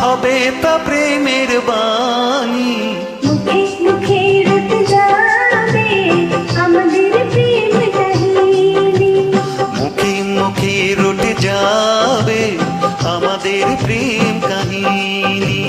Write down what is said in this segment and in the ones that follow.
হবে তা প্রেমের বাণী। মুখে মুখে রটে যাবে আমাদের প্রেম কাহিনী। যাবে আমাদের প্রেম কাহিনী।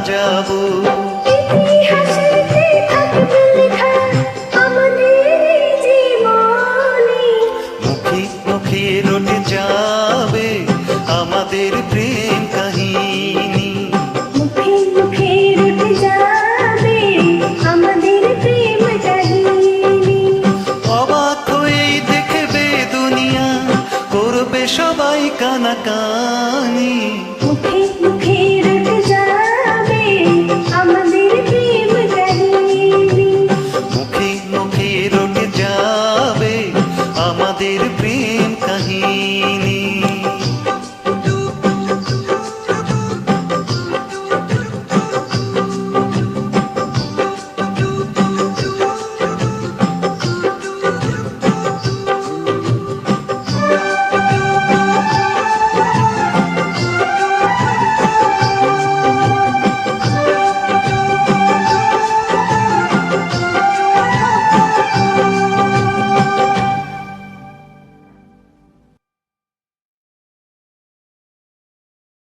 সাজাবো মুখে মুখে রটে যাবে আমাদের প্রেম কাহিনী। মুখে হয়ে দেখবে দুনিয়া করবে সবাই কানাকানি। মুখে